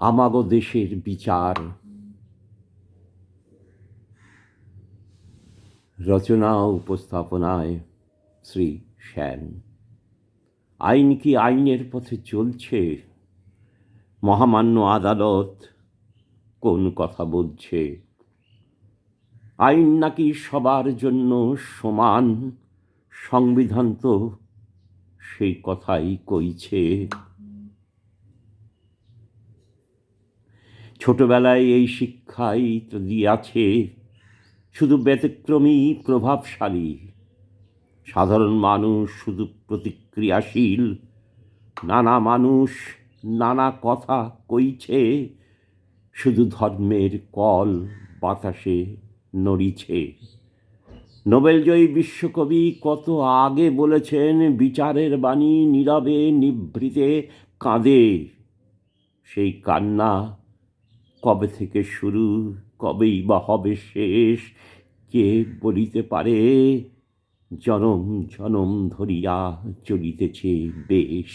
আমাগো দেশের বিচার। রচনা উপস্থাপনায় শ্রী শ্যান আইন কি আইনের পথে চলছে? মহামান্য আদালত কোন কথা বলছে? আইন নাকি সবার জন্য সমান? সংবিধান তো সেই কথাই কইছে। ছোটবেলায় এই শিক্ষাই তো দিয়াছে শুধু ব্যতিক্রমী প্রভাবশালী। সাধারণ মানুষ শুধু প্রতিক্রিয়াশীল, নানা মানুষ নানা কথা কইছে, শুধু ধর্মের কল বাতাসে নড়িছে। নোবেলজয়ী বিশ্বকবি কত আগে বলেছেন, বিচারের বাণী নীরবে নিভৃতে কাঁদে সেই কান্না কবে থেকে শুরু, কবেই বা হবে শেষ, কে বলিতে পারে? জনম জনম ধরিয়া চলিতেছে বেশ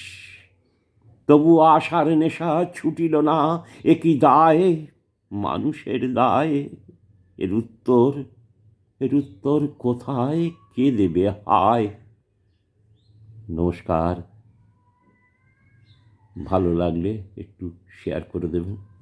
তবু আশার নেশা ছুটিল না একই দায়? মানুষের দায়। এর উত্তর এর উত্তর কোথায়? কে দেবে হায়? নমস্কার। ভালো লাগলে একটু শেয়ার করে দেবেন।